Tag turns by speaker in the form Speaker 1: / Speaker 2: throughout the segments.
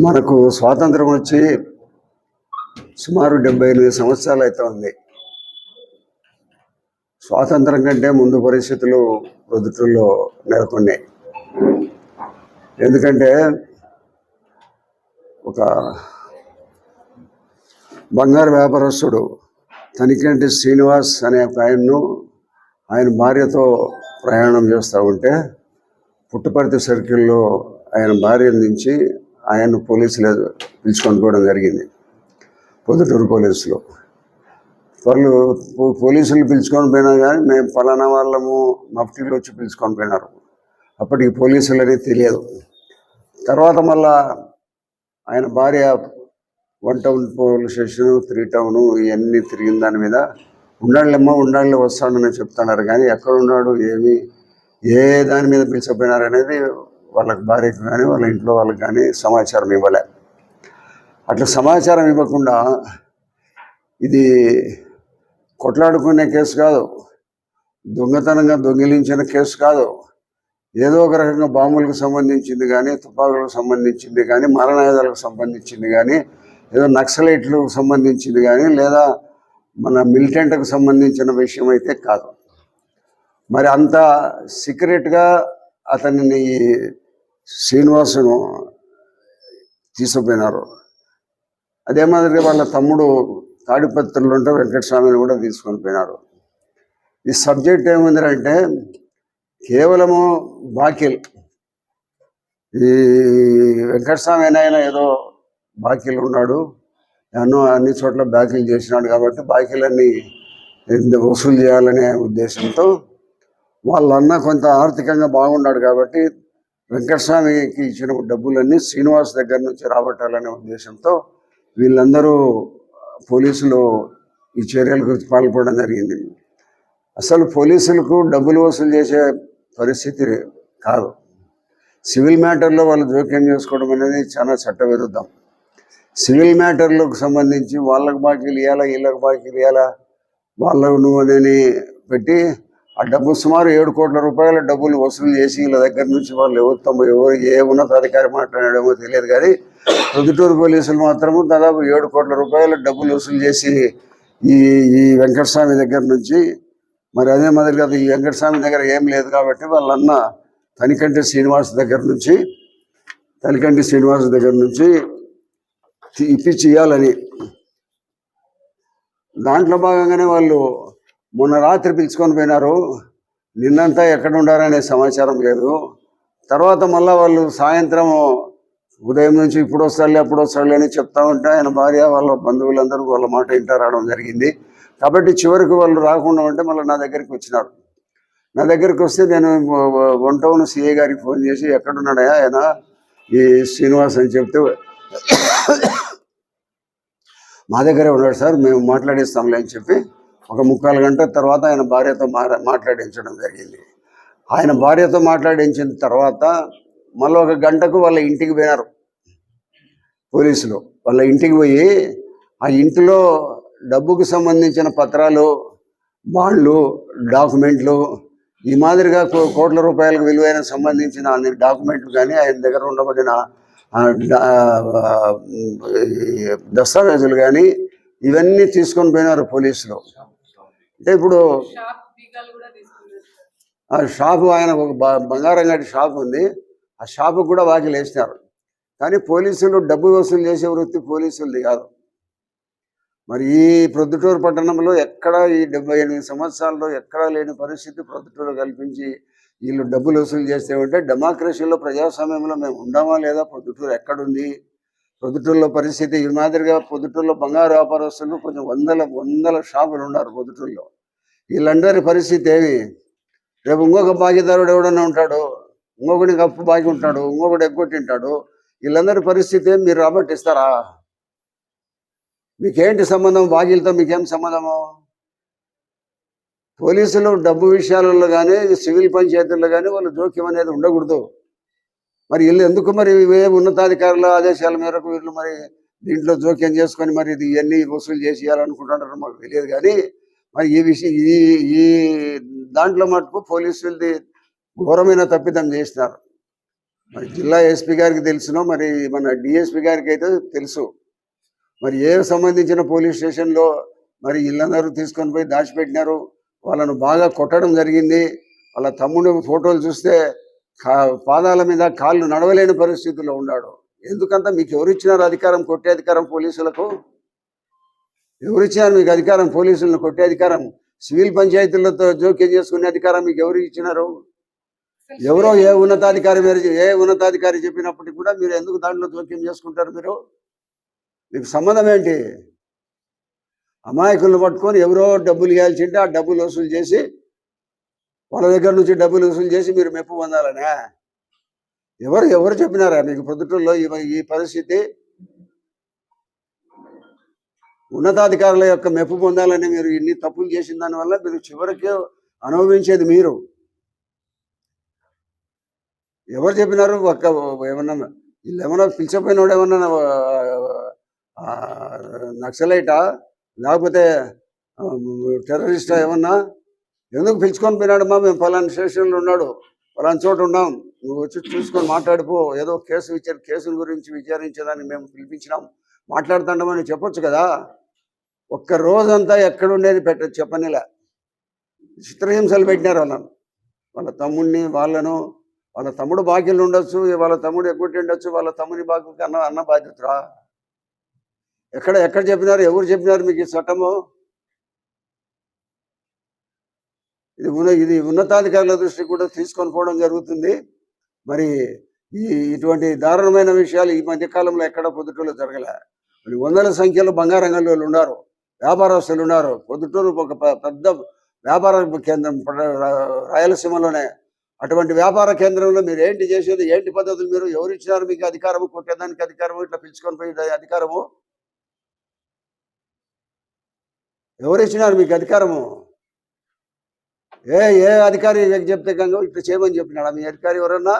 Speaker 1: మనకు స్వాతంత్రం వచ్చి సుమారు డెబ్బై ఎనిమిది సంవత్సరాలు అయితే ఉంది. స్వాతంత్రం కంటే ముందు పరిస్థితులు ప్రొద్దుటూరులో నెలకొన్నాయి. ఎందుకంటే ఒక బంగారు వ్యాపారస్తుడు తనికంటి శ్రీనివాస్ అనే ఒక ఆయన్ను ఆయన భార్యతో ప్రయాణం చేస్తూ ఉంటే పుట్టపర్తి సర్కిల్లో ఆయన భార్య నుంచి ఆయన పోలీసులు పిలుచుకొని పోవడం జరిగింది. పొద్దుటూరు పోలీసులు. వాళ్ళు పోలీసులు పిలుచుకొని పోయినా కానీ మేము ఫలానా వాళ్ళము మఫ్టీలు వచ్చి పిలుచుకొని పోయినారు. అప్పటికి పోలీసులు అనేది తెలియదు. తర్వాత మళ్ళా ఆయన భార్య one town police station three town ఇవన్నీ తిరిగిన దాని మీద ఉండాలమ్మా ఉండాలి వస్తాడని చెప్తున్నారు. కానీ ఎక్కడ ఉన్నాడు ఏమి ఏ దాని మీద పిలిచిపోయినారు అనేది వాళ్ళకి భార్యకు కానీ వాళ్ళ ఇంట్లో వాళ్ళకి కానీ సమాచారం ఇవ్వలే. అట్లా సమాచారం ఇవ్వకుండా ఇది కొట్లాడుకునే కేసు కాదు. దొంగతనంగా దొంగిలించిన కేసు కాదు. ఏదో ఒక రకంగా బాంబులకు సంబంధించింది కానీ తుపాకులకు సంబంధించింది కానీ మరణాయుధాలకు సంబంధించింది కానీ ఏదో నక్సలైట్లకు సంబంధించింది కానీ లేదా మన మిలిటెంట్కు సంబంధించిన విషయం అయితే కాదు. మరి అంత సీక్రెట్గా అతనిని శ్రీనివాసును తీసుకుపోయినారు. అదే మాదిరిగా వాళ్ళ తమ్ముడు తాడిపత్రులు ఉంటే వెంకటస్వామిని కూడా తీసుకొని పోయినారు. ఈ సబ్జెక్ట్ ఏముందంటే కేవలము బాకీలు. ఈ వెంకటస్వామి అయినా ఏదో బాకీలు ఉన్నాడు. ఎన్నో అన్ని చోట్ల బాకీలు చేసినాడు కాబట్టి బాకీలన్నీ వసూలు చేయాలనే ఉద్దేశంతో వాళ్ళన్న కొంత ఆర్థికంగా బాగున్నాడు కాబట్టి వెంకటస్వామికి ఇచ్చిన డబ్బులన్నీ శ్రీనివాస్ దగ్గర నుంచి రాబట్టాలనే ఉద్దేశంతో వీళ్ళందరూ పోలీసులు ఈ చర్యలకు పాల్పడడం జరిగింది. అసలు పోలీసులకు డబ్బులు వసూలు చేసే పరిస్థితి కాదు. సివిల్ మ్యాటర్లో వాళ్ళు జోక్యం చేసుకోవడం అనేది చాలా చట్టవిరుద్ధం. సివిల్ మ్యాటర్లకు సంబంధించి వాళ్ళకు బాకీలు ఇవ్వాలా వీళ్ళకి బాకీలు ఇవ్వాలా వాళ్ళకు నువ్వు పెట్టి ఆ డబ్బు సుమారు ఏడు కోట్ల రూపాయల డబ్బులు వసూలు చేసి వీళ్ళ దగ్గర నుంచి వాళ్ళు ఎవరు తమ ఎవరు ఏ ఉన్నతాధికారి మాట్లాడాడేమో తెలియదు కానీ ప్రొద్దుటూరు పోలీసులు మాత్రము దాదాపు ఏడు కోట్ల రూపాయల డబ్బులు వసూలు చేసి ఈ ఈ వెంకటస్వామి దగ్గర నుంచి మరి అదే మాదిరిగా ఈ వెంకటస్వామి దగ్గర ఏం లేదు కాబట్టి వాళ్ళన్న తనికంటి శ్రీనివాస్ దగ్గర నుంచి తనికంటి శ్రీనివాస్ దగ్గర నుంచి ఇప్పించి ఇవ్వాలని దాంట్లో భాగంగానే వాళ్ళు మొన్న రాత్రి పిలుచుకొని పోయినారు. నిన్నంతా ఎక్కడ ఉండారనే సమాచారం లేదు. తర్వాత మళ్ళీ వాళ్ళు సాయంత్రం ఉదయం నుంచి ఇప్పుడు వస్తారులే అప్పుడు వస్తారులే అని చెప్తా ఉంటే ఆయన భార్య వాళ్ళ బంధువులందరూ వాళ్ళ మాట ఇంట రావడం జరిగింది. కాబట్టి చివరికి వాళ్ళు రాకుండా ఉంటే మళ్ళీ నా దగ్గరికి వచ్చినారు. నా దగ్గరికి వస్తే నేను వన్ టౌన్ సిఏ గారికి ఫోన్ చేసి ఎక్కడున్నాడయా ఆయన? ఈ శ్రీనివాస్ అని చెప్తే మా దగ్గరే ఉన్నాడు సార్ మేము మాట్లాడిస్తాంలే అని చెప్పి ఒక ముక్కాలు గంట తర్వాత ఆయన భార్యతో మాట్లాడించడం జరిగింది. ఆయన భార్యతో మాట్లాడించిన తర్వాత మళ్ళీ ఒక గంటకు వాళ్ళ ఇంటికి పోయినారు. పోలీసులు వాళ్ళ ఇంటికి పోయి ఆ ఇంటిలో డబ్బుకు సంబంధించిన పత్రాలు బాండ్లు డాక్యుమెంట్లు ఈ మాదిరిగా కోట్ల రూపాయలకు విలువైన సంబంధించిన అన్ని డాక్యుమెంట్లు కానీ ఆయన దగ్గర ఉండబడిన దస్తావేజులు కానీ ఇవన్నీ తీసుకొని పోయినారు పోలీసులు. అంటే ఇప్పుడు ఆ షాపు ఆయన ఒక బంగారం గడి షాప్ ఉంది. ఆ షాపు కూడా వాకిలు వేసినారు కానీ పోలీసులు డబ్బు వసూలు చేసే వృత్తి పోలీసులది కాదు. మరి ఈ ప్రొద్దుటూరు పట్టణంలో ఎక్కడ ఈ డెబ్బై ఎనిమిది సంవత్సరాల్లో ఎక్కడా లేని పరిస్థితి ప్రొద్దుటూరు కల్పించి వీళ్ళు డబ్బులు వసూలు చేస్తే ఉంటే డెమోక్రసీలో ప్రజాస్వామ్యంలో మేము ఉండామా లేదా ప్రొద్దుటూరు ఎక్కడుంది? ప్రొద్దుటూరులో పరిస్థితి ఈ మాదిరిగా ప్రొద్దుటూరులో బంగారు వ్యాపారస్తులు కొంచెం వందల వందల షాపులు ఉన్నారు ప్రొద్దుటూరులో వీళ్ళందరి పరిస్థితి ఏమి? రేపు ఇంకొక భాగ్యదారుడు ఎవడన్నా ఉంటాడు? ఇంకొకడికి అప్పు బాగి ఉంటాడు? ఇంకొకటి ఎగ్గొట్టింటాడు వీళ్ళందరి పరిస్థితి ఏం మీరు రాబట్టిస్తారా? మీకేంటి సంబంధం? బాకీలతో మీకేం సంబంధము? పోలీసులు డబ్బు విషయాలలో కానీ సివిల్ పంచాయతీల్లో కానీ వాళ్ళు జోక్యం అనేది ఉండకూడదు. మరి వీళ్ళు ఎందుకు మరి ఏ ఉన్నతాధికారుల ఆదేశాల మేరకు వీళ్ళు మరి దీంట్లో జోక్యం చేసుకొని మరి ఇది ఇవన్నీ వసూలు చేసి ఇవ్వాలనుకుంటున్నారో మాకు తెలియదు కానీ మరి ఈ విషయం ఈ ఈ దాంట్లో మటుకు పోలీసులది ఘోరమైన తప్పిదం చేసినారు. మరి జిల్లా ఎస్పీ గారికి తెలుసునో మరి మన డిఎస్పీ గారికి అయితే తెలుసు. మరి ఏ సంబంధించిన పోలీస్ స్టేషన్లో మరి ఇళ్ళందరూ తీసుకొని పోయి దాచిపెట్టినారు? వాళ్ళను బాగా కొట్టడం జరిగింది. వాళ్ళ తమ్ముడు ఫోటోలు చూస్తే పాదాల మీద కాళ్ళు నడవలేని పరిస్థితుల్లో ఉన్నాడు. ఎందుకంత? మీకు ఎవరు ఇచ్చినారు అధికారం కొట్టే అధికారం పోలీసులకు? ఎవరు ఇచ్చినారు మీకు అధికారం? పోలీసులను కొట్టే అధికారం? సివిల్ పంచాయతీలతో జోక్యం చేసుకునే అధికారం మీకు ఎవరు ఇచ్చినారు? ఎవరో ఏ ఉన్నతాధికారి మీరు ఏ ఉన్నతాధికారి చెప్పినప్పటికీ కూడా మీరు ఎందుకు దాంట్లో జోక్యం చేసుకుంటారు మీరు? మీకు సంబంధం ఏంటి? అమాయకులను పట్టుకొని ఎవరో డబ్బులు ఇవ్వాల్సింటే ఆ డబ్బులు వసూలు చేసి వాళ్ళ దగ్గర నుంచి డబ్బులు వసూలు చేసి మీరు మెప్పు పొందాలనే? ఎవరు ఎవరు చెప్పినారా? మీకు పొద్దుటూరులో ఈ ఈ పరిస్థితి. ఉన్నతాధికారుల యొక్క మెప్పు పొందాలని మీరు ఇన్ని తప్పులు చేసిన దానివల్ల మీరు చివరికి అనుభవించేది మీరు. ఎవరు చెప్పినారు? ఒక్క ఏమన్నా వీళ్ళు ఏమన్నా పిలిచపోయినోడు ఏమన్నా నక్సలైటా? లేకపోతే టెర్రరిస్టా ఏమన్నా? ఎందుకు పిలుచుకొని పోయినాడమ్మా మేము ఫలానా స్టేషన్లో ఉన్నాడు. ఫలానా చోట ఉన్నాం. నువ్వు వచ్చి చూసుకొని మాట్లాడిపో. ఏదో కేసు విచార కేసుల గురించి విచారించేదాన్ని మేము పిలిపించినాం. మాట్లాడుతుండమని చెప్పొచ్చు కదా? ఒక్క రోజంతా ఎక్కడుండేది పెట్ట చెప్పనిలా. చిత్రహింసలు పెట్టినారు వాళ్ళను వాళ్ళ తమ్ముడిని వాళ్ళను. వాళ్ళ తమ్ముడు బాకీలు ఉండొచ్చు. వాళ్ళ తమ్ముడు ఎగ్గొట్టి ఉండొచ్చు. వాళ్ళ తమ్ముని బాకీకి అన్న అన్న బాధ్యతరా? ఎక్కడ ఎక్కడ చెప్పినారు? ఎవరు చెప్పినారు మీకు ఈ చట్టము? ఇది ఉన్న ఇది ఉన్నతాధికారుల దృష్టికి కూడా తీసుకొని పోవడం జరుగుతుంది. మరి ఈ ఇటువంటి దారుణమైన విషయాలు ఈ మధ్య కాలంలో ఎక్కడ పొద్దుటూరులో జరగలే. మరి వందల సంఖ్యలో బంగారం వాళ్ళు ఉన్నారు వ్యాపారస్తులు ఉన్నారు. పొద్దుటూరు ఒక పెద్ద వ్యాపార కేంద్రం రాయలసీమలోనే. అటువంటి వ్యాపార కేంద్రంలో మీరు ఏంటి చేసేది ఏంటి పద్ధతులు మీరు ఎవరు ఇచ్చినారు మీకు అధికారము కొట్టేదానికి అధికారము ఇట్లా పిలుచుకొని పోయి అధికారము? ఎవరు ఇచ్చినారు మీకు అధికారము? ఏ ఏ అధికారి చెప్తే గంగ ఇట్లా చేయమని చెప్పినాడా? మీ అధికారి ఎవరన్నా?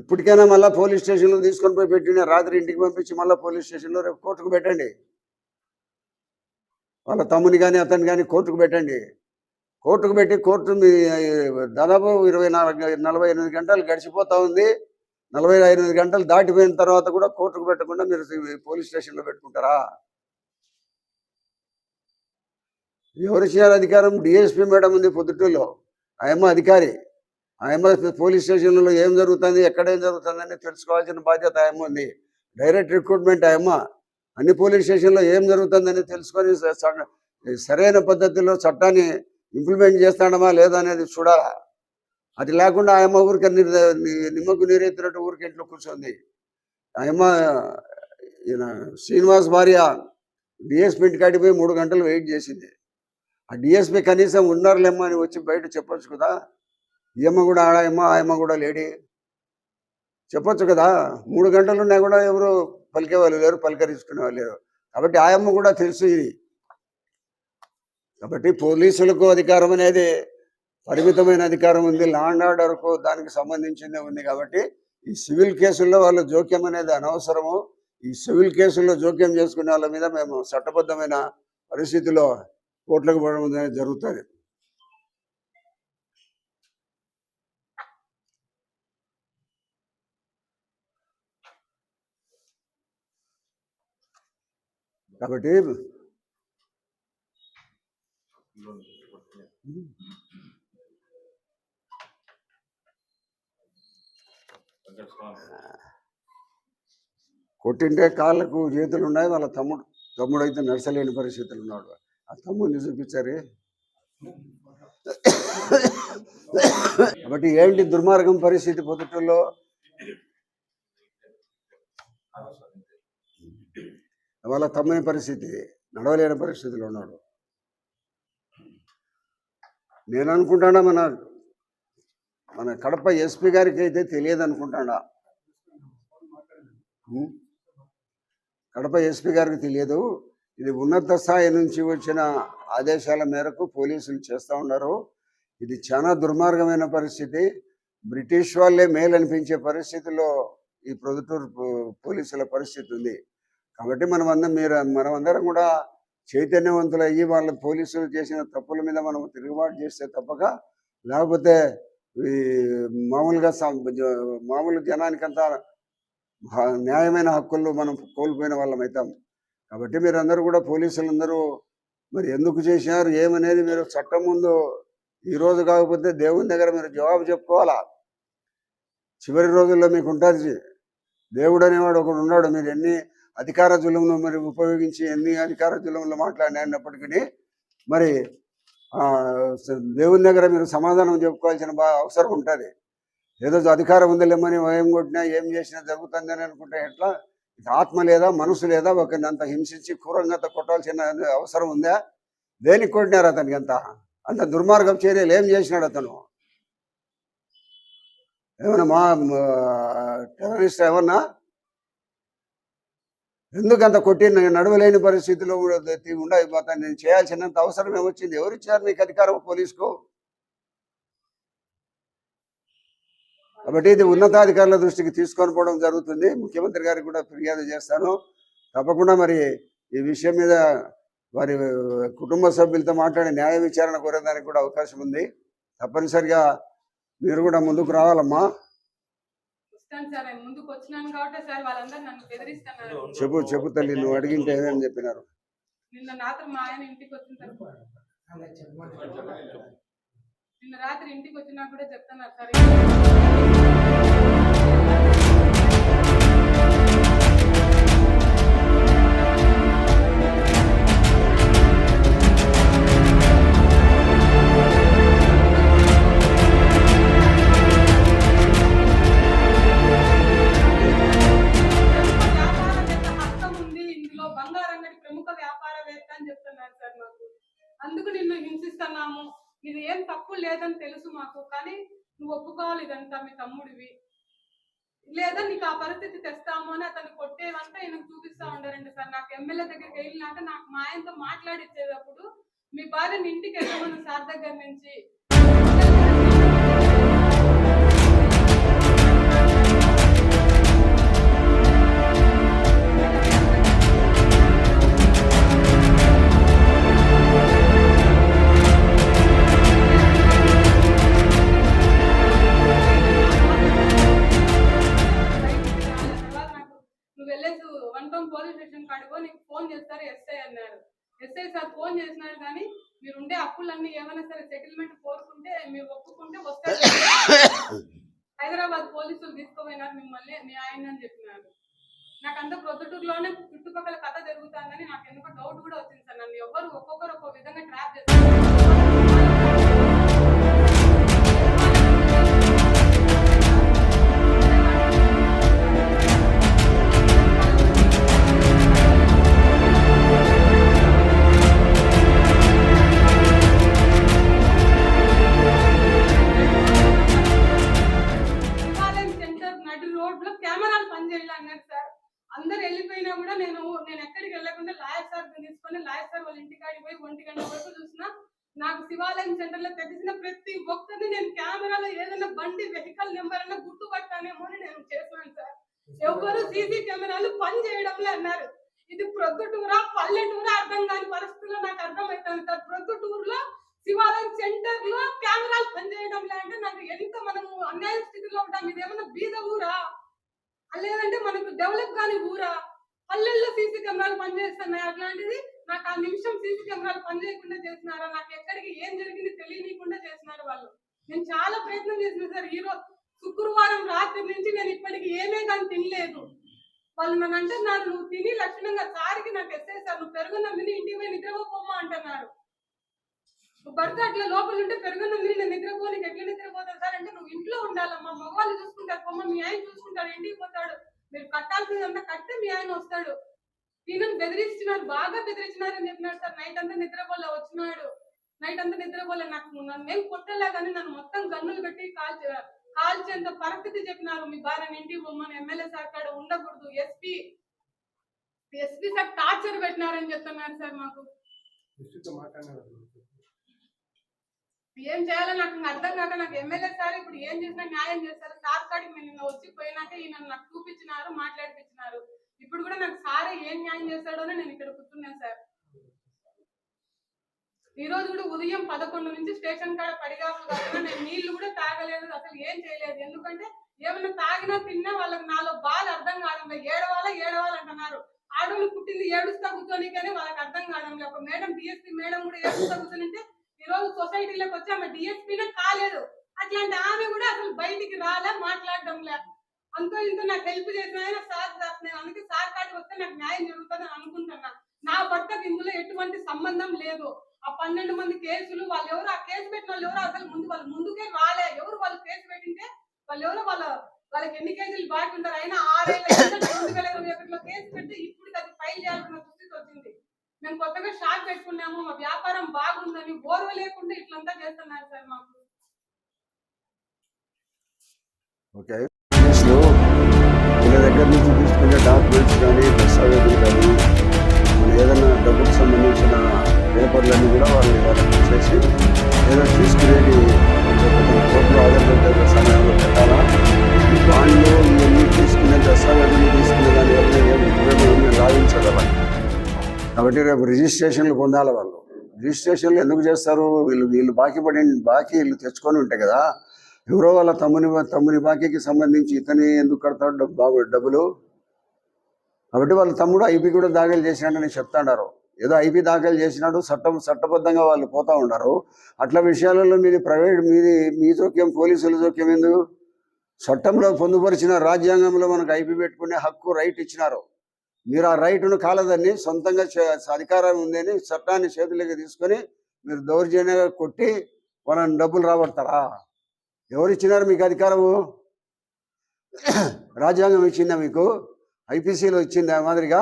Speaker 1: ఇప్పటికైనా మళ్ళీ పోలీస్ స్టేషన్లో తీసుకొని పోయి పెట్టిన రాత్రి ఇంటికి పంపించి మళ్ళీ పోలీస్ స్టేషన్లో రేపు కోర్టుకు పెట్టండి. వాళ్ళ తమ్ముని కానీ అతను కానీ కోర్టుకు పెట్టండి. కోర్టుకు పెట్టి కోర్టు మీ దాదాపు ఇరవై నాలుగు నలభై ఎనిమిది గంటలు గడిచిపోతా ఉంది. నలభై ఎనిమిది గంటలు దాటిపోయిన తర్వాత కూడా కోర్టుకు పెట్టకుండా మీరు పోలీస్ స్టేషన్లో పెట్టుకుంటారా? ఎవరు చేయాలి అధికారం? డిఎస్పీ మేడం ఉంది పొద్దుటూరులో. ఆయమ్మ అధికారి. ఆయమ్మ పోలీస్ స్టేషన్లో ఏం జరుగుతుంది ఎక్కడ ఏం జరుగుతుందని తెలుసుకోవాల్సిన బాధ్యత ఆయమ్మ ఉంది. డైరెక్ట్ రిక్రూట్మెంట్ ఆయమ్మ. అన్ని పోలీస్ స్టేషన్లో ఏం జరుగుతుందని తెలుసుకొని సరైన పద్ధతిలో చట్టాన్ని ఇంప్లిమెంట్ చేస్తాడమా లేదా అనేది చూడాలా? అది లేకుండా ఆయమ్మ ఊరికి నిమ్మకు నీరెత్తినట్టు ఊరికి ఇంట్లో కూర్చుంది. ఆయమ్మ ఈయన శ్రీనివాస్ భార్య డిఎస్పీ ఇంటికాడికి పోయి మూడు గంటలు వెయిట్ చేసింది. ఆ డిఎస్పీ కనీసం ఉన్నారులేమ్మా అని వచ్చి బయట చెప్పొచ్చు కదా. ఈయమ్మ కూడా ఆడాయమ్మ ఆయమ్మ కూడా లేడీ. చెప్పొచ్చు కదా. మూడు గంటలు ఉన్నా కూడా ఎవరు పలికే వాళ్ళు లేరు పలకరించుకునే వాళ్ళు లేరు. కాబట్టి ఆయమ్మ కూడా తెలుసు ఇది. కాబట్టి పోలీసులకు అధికారం అనేది పరిమితమైన అధికారం ఉంది. లా అండ్ ఆర్డర్కు దానికి సంబంధించిందే ఉంది కాబట్టి ఈ సివిల్ కేసుల్లో వాళ్ళ జోక్యం అనేది అనవసరము. ఈ సివిల్ కేసుల్లో జోక్యం చేసుకునే వాళ్ళ మీద మేము చట్టబద్ధమైన పరిస్థితిలో కోట్లకు పోవడం జరుగుతుంది. కాబట్టి కొట్టింటే కాళ్ళకు చేతులు ఉన్నాయి వాళ్ళ తమ్ముడు తమ్ముడు అయితే పరిస్థితులు ఉన్నాడు. తమ్ముడిని చూపించారే? కాబట్టి ఏంటి దుర్మార్గం పరిస్థితి పొద్దుటలో వాళ్ళ తమ్ముని పరిస్థితి నడవలేని పరిస్థితిలో ఉన్నాడు. నేను అనుకుంటాడా మన మన కడప ఎస్పీ గారికి అయితే తెలియదు అనుకుంటాడా కడప ఎస్పీ గారికి తెలియదు. ఇది ఉన్నత స్థాయి నుంచి వచ్చిన ఆదేశాల మేరకు పోలీసులు చేస్తూ ఉన్నారు. ఇది చాలా దుర్మార్గమైన పరిస్థితి. బ్రిటిష్ వాళ్ళే మేలు అనిపించే పరిస్థితిలో ఈ ప్రొద్దుటూరు పోలీసుల పరిస్థితి ఉంది. కాబట్టి మనం అందరం మీరు మనమందరం కూడా చైతన్యవంతులు అయ్యి వాళ్ళ పోలీసులు చేసిన తప్పుల మీద మనం తిరుగుబాటు చేస్తే తప్పక లేకపోతే ఈ మామూలుగా మామూలు జనానికంతా హ- న్యాయమైన హక్కులు మనం కోల్పోయిన వాళ్ళం అవుతాం కాబట్టి మీరందరూ కూడా పోలీసులందరూ మరి ఎందుకు చేసినారు ఏమనేది మీరు చట్టం ముందు ఈ రోజు కాకపోతే దేవుని దగ్గర మీరు జవాబు చెప్పుకోవాలా? చివరి రోజుల్లో మీకు ఉంటుంది. దేవుడు అనేవాడు ఒకడు ఉన్నాడు. మీరు ఎన్ని అధికార జులుమును మరి ఉపయోగించి ఎన్ని అధికార జులుములు మాట్లాడినప్పటికీ మరి ఆ, దేవుని దగ్గర మీరు సమాధానం చెప్పుకోవాల్సిన బా అవసరం ఉంటుంది. ఏదో అధికారం ఉందలేమని ఏం కొట్టినా ఏం చేసినా జరుగుతుందని అనుకుంటే ఎట్లా? ఆత్మ లేదా మనసు లేదా ఒకరిని అంత హింసించి క్రూరంగా అంత కొట్టాల్సిన అవసరం ఉందా దేనికి కొట్టినారు అతనికి అంత అంత దుర్మార్గం చర్యలు ఏం చేసినాడు అతను ఏమన్నా మా టెర్రరిస్ట్ ఏమన్నా ఎందుకు అంత కొట్టిన నడవలేని పరిస్థితిలో కూడా ఉండ నేను చేయాల్సినంత అవసరం ఏమొచ్చింది ఎవరిచ్చారు నీకు అధికారం పోలీసుకు కాబట్టి ఇది ఉన్నతాధికారుల దృష్టికి తీసుకొని పోవడం జరుగుతుంది. ముఖ్యమంత్రి గారికి కూడా ఫిర్యాదు చేస్తాను. తప్పకుండా మరి ఈ విషయం మీద వారి కుటుంబ సభ్యులతో మాట్లాడి న్యాయ విచారణ కోరేదానికి కూడా అవకాశం ఉంది. తప్పనిసరిగా మీరు కూడా ముందుకు రావాలమ్మా.
Speaker 2: వస్తాను సార్ నేను ముందుకు వచ్చినాను కాబట్టి సార్ వాళ్ళందరూ నన్ను బెదిరిస్తున్నారు.
Speaker 1: చెప్పు చెప్పు తల్లి నువ్వు అడిగింటే ఏమని చెప్పినారు?
Speaker 2: నిన్న రాత్రి మా ఆయన ఇంటికి వచ్చిన తర్వాత. నిన్న రాత్రి ఇంటికి వచ్చినా కూడా చెప్తున్నారు సార్ నువ్వు ఒప్పుకోవాలి ఇదంతా మీ తమ్ముడివి. లేదా నీకు ఆ పరిస్థితి తెస్తాము అని అతను కొట్టేవంతా ఈయనకు చూపిస్తా ఉండారండి సార్. నాకు ఎమ్మెల్యే దగ్గరికి వెళ్ళినాక నాకు మా ఆయనతో మాట్లాడిచ్చేటప్పుడు మీ భార్యని ఇంటికి వెళ్ళమని సార్ దగ్గర నుంచి. సరే సెటిల్మెంట్ కోరుకుంటే మీరు ఒప్పుకుంటే వస్తారు. హైదరాబాద్ పోలీసులు తీసుకుపోయినారు మిమ్మల్ని మీ ఆయన అని చెప్పినారు. నాకు అంత ప్రొద్దుటూరులోనే చుట్టుపక్కల కథ జరుగుతుందని నాకు ఎందుకో ఆన్లైన్ శివాలయం సెంటర్లో తెలిసిన ప్రతి ఒక్కరిని నేను కెమెరాలో ఏదైనా బండి వెహికల్ నెంబర్ అన్న గుర్తుపట్టానేమో అని నేను చేస్తున్నాను సార్. ఎవరు సీసీ కెమెరాలు పని చేయడంలే అన్నారు. ఇది ప్రొద్దుటూరా పల్లెటూరా అర్థం కాని పరిస్థితుల్లో నాకు అర్థమవుతుంది సార్. ప్రొద్దుటూరులో శివాలయం సెంటర్లో కెమెరాలు పనిచేయడం అంటే నాకు ఎంత మనము అన్యాయ స్థితిలో ఉంటాం. ఇది ఏమన్నా బీద ఊరా? లేదంటే మనకు డెవలప్ కాని ఊరా? పల్లెల్లో సీసీ కెమెరాలు పనిచేస్తున్నాయి అట్లాంటిది నాకు ఆ నిమిషం సీసీ కెమెరాలు పనిచేయకుండా చేసినారా? నాకు ఎక్కడికి ఏం జరిగింది తెలియనీయకుండా చేసినారు వాళ్ళు. నేను చాలా ప్రయత్నం చేసిన సార్ ఈ రోజు శుక్రవారం రాత్రి నుంచి నేను ఇప్పటికి ఏమే కానీ తినలేదు. వాళ్ళు నన్ను అంటున్నారు నువ్వు తిని లక్షణంగా సారికి నాకు ఎస్సేసారు సార్ నువ్వు పెరుగున్న మీద ఇంటికి పోయి నిద్రపోమ్మా అంటున్నారు. భర్త అట్లా లోపల ఉంటే పెరుగున్న మీద నేను నిద్రపోనికి ఎట్లా నిద్రపోతాను సార్? అంటే నువ్వు ఇంట్లో ఉండాలమ్మా మగవాళ్ళు చూసుకుంటారు పొమ్మ మీ ఆయన చూసుకుంటాడు ఇంటికి పోతాడు. మీరు కట్టాల్సిందంతా కట్టే మీ ఆయన వస్తాడు. ఈయనను బెదిరించినారు బాగా బెదిరించినారు అని చెప్పినాడు సార్. నైట్ అంతా నిద్రపోలే వచ్చినాడు. నైట్ అంతా నిద్రపోలే నాకు నన్ను ఏం కొట్టలే కానీ నన్ను మొత్తం గన్నులు పెట్టి కాల్ కాల్చేంత పరిస్థితి చెప్పినారు. మీ భార్యని ఇంటికి పొమ్మని ఎమ్మెల్యే సార్ కాడ ఉండకూడదు. ఎస్పీ ఎస్పీ సార్ టార్చర్ పెట్టినారని చెప్తున్నారు సార్ మాకు. ఏం చేయాలో నాకు అర్థం కాక నాకు ఎమ్మెల్యే సార్ ఇప్పుడు ఏం చేసినా న్యాయం చేస్తారు. సార్ కాడికి నేను నిన్న వచ్చి పోయినాక ఈయన నాకు చూపించినారు మాట్లాడిపించినారు. ఇప్పుడు కూడా నాకు సారే ఏం న్యాయం చేస్తాడో నేను ఇక్కడ కూర్చున్నాను సార్. ఈ రోజు కూడా ఉదయం పదకొండు నుంచి స్టేషన్ కాడ పడిగాపులు నేను నీళ్ళు కూడా తాగలేదు అసలు ఏం చేయలేదు. ఎందుకంటే ఏమైనా తాగినా తిన్నా వాళ్ళకి నాలో బాధ అర్థం కావడం లేదు ఏడవాలా ఏడవాలంటున్నారు ఆడవాళ్ళు పుట్టింది ఏడుస్తా కూర్చొని కానీ వాళ్ళకి అర్థం కావడం లేదు ఒక మేడం డిఎస్పీ మేడం కూడా ఏడుస్తా కూర్చొని ఈ రోజు సొసైటీలోకి వచ్చి ఆమె డిఎస్పీనే కాలేదు. అట్లాంటి ఆమె కూడా అసలు బయటికి రాలే మాట్లాడడంలే. అంతో ఇంతో నాకు హెల్ప్ చేసిన ఆయన సార్ సార్ నేను అందుకే సార్ కాడికి వస్తే నాకు న్యాయం జరుగుతుందని అనుకుంటున్నా. నా భర్తకు ఇందులో ఎటువంటి సంబంధం లేదు. ఆ పన్నెండు మంది కేసులు వాళ్ళు ఎవరు ఆ కేసు పెట్టిన వాళ్ళు ఎవరు అసలు ముందు వాళ్ళు ముందుకే రాలే. ఎవరు వాళ్ళు కేసు పెట్టింటే వాళ్ళు ఎవరు వాళ్ళ వాళ్ళకి ఎన్ని కేసులు బాకీ ఉంటారు? అయినా ఆరేళ్ళ కిందట రెండు వేల ఇరవై ఒకటిలో కేసు పెడితే ఇప్పుడు అది ఫైల్ చేయాల్సిన స్థితి వచ్చింది. మేము కొత్తగా షాప్ పెట్టుకున్నాము. మా వ్యాపారం బాగుందని ఓర్వ లేకుండా ఇట్లంతా చేస్తున్నారు సార్ మాకు.
Speaker 1: ఓకే డాక్యుమెంట్స్ కానీ దస్తావేజులు కానీ మన ఏదైనా డబ్బుకు సంబంధించిన పేపర్లన్నీ కూడా వాళ్ళు వాళ్ళకి చేసి ఏదో తీసుకునేది కోర్టులో ఆధారపడ్డ సమయంలో పెట్టాలా? దానిలో బాండ్లు ఇవన్నీ తీసుకునే దస్తావేజులు తీసుకునే దాని వల్ల ఏం వాళ్ళు. కాబట్టి రేపు రిజిస్ట్రేషన్లు పొందాలి వాళ్ళు. రిజిస్ట్రేషన్లు ఎందుకు చేస్తారు? వీళ్ళు వీళ్ళు బాకీ పడి బాకీ వీళ్ళు తెచ్చుకొని ఉంటాయి కదా ఎవరో వాళ్ళ తమ్ముని తమ్ముని బాకీకి సంబంధించి ఇతని ఎందుకు కడతాడు డబ్బు డబ్బులు? కాబట్టి వాళ్ళ తమ్ముడు ఐపీ కూడా దాఖలు చేసినాడని చెప్తాడారు. ఏదో ఐపీ దాఖలు చేసినాడు చట్టం చట్టబద్ధంగా వాళ్ళు పోతా ఉన్నారు అట్లా విషయాలలో మీది ప్రైవేట్ మీది మీ జోక్యం పోలీసుల జోక్యం ఎందుకు చట్టంలో పొందుపరిచిన రాజ్యాంగంలో మనకు ఐపీ పెట్టుకునే హక్కు రైట్ ఇచ్చినారు. మీరు ఆ రైట్ను కాలదని సొంతంగా అధికారం ఉందని చట్టాన్ని చేతులకి తీసుకొని మీరు దౌర్జన్యంగా కొట్టి మనం డబ్బులు రాబడతారా? ఎవరు ఇచ్చినారు మీకు అధికారము? రాజ్యాంగం ఇచ్చిందా మీకు? ఐపీసీలో వచ్చింది ఆ మాదిరిగా.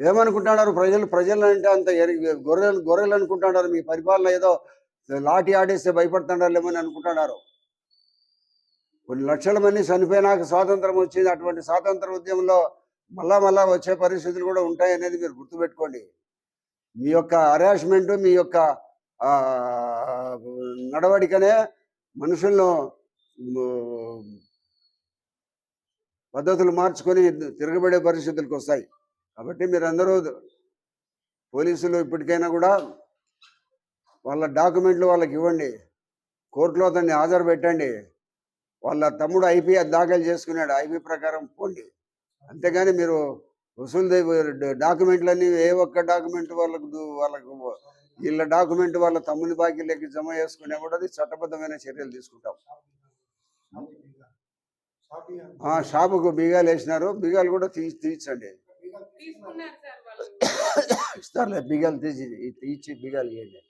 Speaker 1: ఏమనుకుంటున్నారు ప్రజలు? ప్రజలు అంటే అంత గొర్రెలు గొర్రెలు అనుకుంటున్నారు. మీ పరిపాలన ఏదో లాఠీ ఆడేస్తే భయపడుతున్నారు ఏమని అనుకుంటున్నారు. కొన్ని లక్షల మంది చనిపోయినాక స్వాతంత్రం వచ్చింది. అటువంటి స్వాతంత్ర ఉద్యమంలో మళ్ళా మళ్ళా వచ్చే పరిస్థితులు కూడా ఉంటాయి అనేది మీరు గుర్తుపెట్టుకోండి. మీ యొక్క హరాస్మెంట్ మీ యొక్క నడవడికనే మనుషులను పద్ధతులు మార్చుకొని తిరగబడే పరిస్థితులకు వస్తాయి. కాబట్టి మీరందరూ పోలీసులు ఇప్పటికైనా కూడా వాళ్ళ డాక్యుమెంట్లు వాళ్ళకి ఇవ్వండి. కోర్టులో అతన్ని హాజరు పెట్టండి. వాళ్ళ తమ్ముడు ఐపీ దాఖలు చేసుకున్నాడు. ఐపీ ప్రకారం పోండి. అంతేగాని మీరు వసూలు డాక్యుమెంట్లన్నీ ఏ ఒక్క డాక్యుమెంట్ వాళ్ళకు వాళ్ళకు వీళ్ళ డాక్యుమెంట్ వాళ్ళ తమ్ముని బాకీలకి జమ చేసుకునే కూడా అది చట్టబద్ధమైన చర్యలు తీసుకుంటాం. షాపుకు బీగాలు వేసినారు. బీగాలు కూడా తీసి తీర్చండి.
Speaker 2: తీసుకున్నారు సార్ వాళ్ళు.
Speaker 1: ఇస్తారులే బీగాలు తీసి తీర్చి బీగాలు ఇవ్వండి